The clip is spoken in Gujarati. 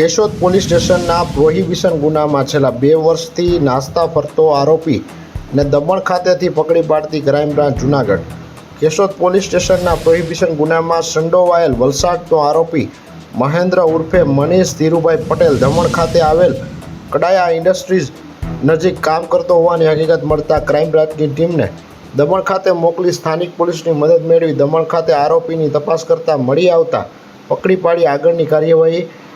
કેશોદ પોલીસ સ્ટેશનના પ્રોહિબિશન ગુનામાં છેલ્લા બે વર્ષથી નાસ્તા ફરતો આરોપી ને દમણ ખાતેથી પકડી પાડતી crime branch Junagadh. Keshod police સ્ટેશનના પ્રોહિબિશન ગુનામાં સંડોવાયેલ વલસાડનો આરોપી મહેન્દ્ર ઉર્ફે મનીષ ધીરુભાઈ પટેલ દમણ ખાતે આવેલ કડાયા ઇન્ડસ્ટ્રીઝ નજીક કામ કરતો હોવાની હકીકત મળતા ક્રાઇમ બ્રાન્ચની ટીમને દમણ ખાતે મોકલી સ્થાનિક પોલીસની મદદ મેળવી દમણ ખાતે આરોપીની તપાસ કરતા મળી આવતા પકડી પાડી આગળની કાર્યવાહી